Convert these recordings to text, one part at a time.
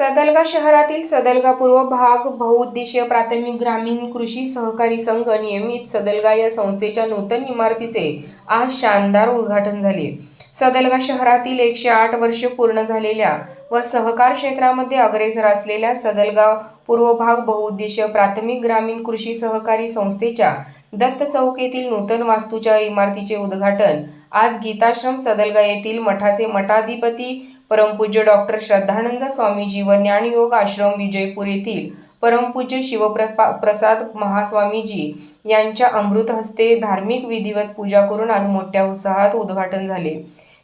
सदलगा शहरातील सदलगा पूर्व भाग बहुउद्देशीय प्राथमिक ग्रामीण कृषी सहकारी संघ नियमित सदलगा या संस्थेच्या नूतन इमारतीचे आज शानदार उद्घाटन झाले. सदलगा शहरातील एकशे आठ वर्षे पूर्ण झालेल्या व सहकार क्षेत्रामध्ये अग्रेसर असलेल्या सदलगाव पूर्व भाग बहुउद्देशीय प्राथमिक ग्रामीण कृषी सहकारी संस्थेच्या दत्त चौक येथील नूतन वास्तूच्या इमारतीचे उद्घाटन आज गीताश्रम सदलगा येथील मठाचे मठाधिपती परमपूज्य डॉक्टर श्रद्धानंद स्वामीजी व ज्ञानयोग आश्रम विजयपूर येथील परमपूज्य शिवप्रपा प्रसाद महास्वामीजी यांच्या अमृत हस्ते धार्मिक विधिवत पूजा करून आज मोठ्या उत्साहात उद्घाटन झाले.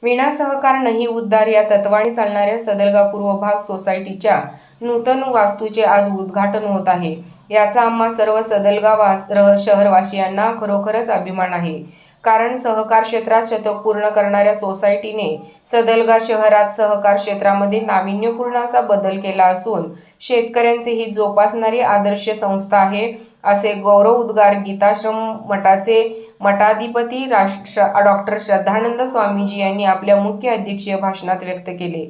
विना सहकार नाही उद्धार या तत्वाने चालणाऱ्या सदलगा पूर्व भाग सोसायटीच्या नूतन वास्तूचे आज उद्घाटन होत आहे. याचा आम्हा सर्व सदलगा वास शहरवासियांना खरोखरच अभिमान आहे. कारण सहकार क्षेत्रात शतक पूर्ण करणाऱ्या सोसायटीने सदलगा शहरात सहकार क्षेत्रामध्ये नाविन्यपूर्ण असा बदल केला असून शेतकऱ्यांचे ही जोपासणारी आदर्श संस्था आहे असे गौरव उद्गार गीताश्रम मठाचे मठाधिपती राष्ट्र डॉक्टर श्रद्धानंद स्वामीजी यांनी आपल्या मुख्य अध्यक्षीय भाषणात व्यक्त केले.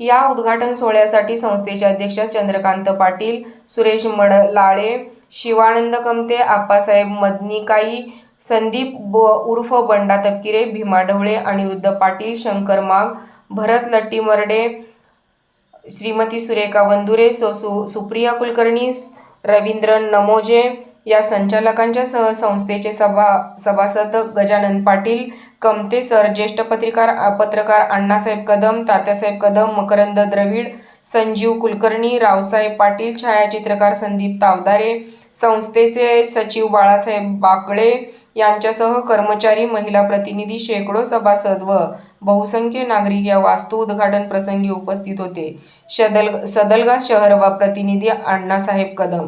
या उद्घाटन सोहळ्यासाठी संस्थेचे अध्यक्ष चंद्रकांत पाटील सुरेश मडलाळे शिवानंद कमते आप्पासाहेब मदनिकाई संदीप ब उर्फ बंडा तपकिरे भीमा ढवळे अनिरुद्ध पाटील शंकर माग भरत लट्टीमर्डे श्रीमती सुरेखा वंदुरे सो सु सुप्रिया कुलकर्णी रवींद्र नमोजे या संचालकांच्या सह संस्थेचे सभा सभासद गजानन पाटील कमते सर ज्येष्ठ पत्रकार पत्रकार अण्णासाहेब कदम तात्यासाहेब कदम मकरंद द्रविड संजीव कुलकर्णी रावसाहेब पाटील छायाचित्रकार संदीप तावदारे संस्थेचे सचिव बाळासाहेब बाकळे यांच्यासह कर्मचारी महिला प्रतिनिधी शेकडो सभासद व बहुसंख्य नागरिक या वास्तू उद्घाटन प्रसंगी उपस्थित होते. सदल सदलगा शहर व प्रतिनिधी अण्णासाहेब कदम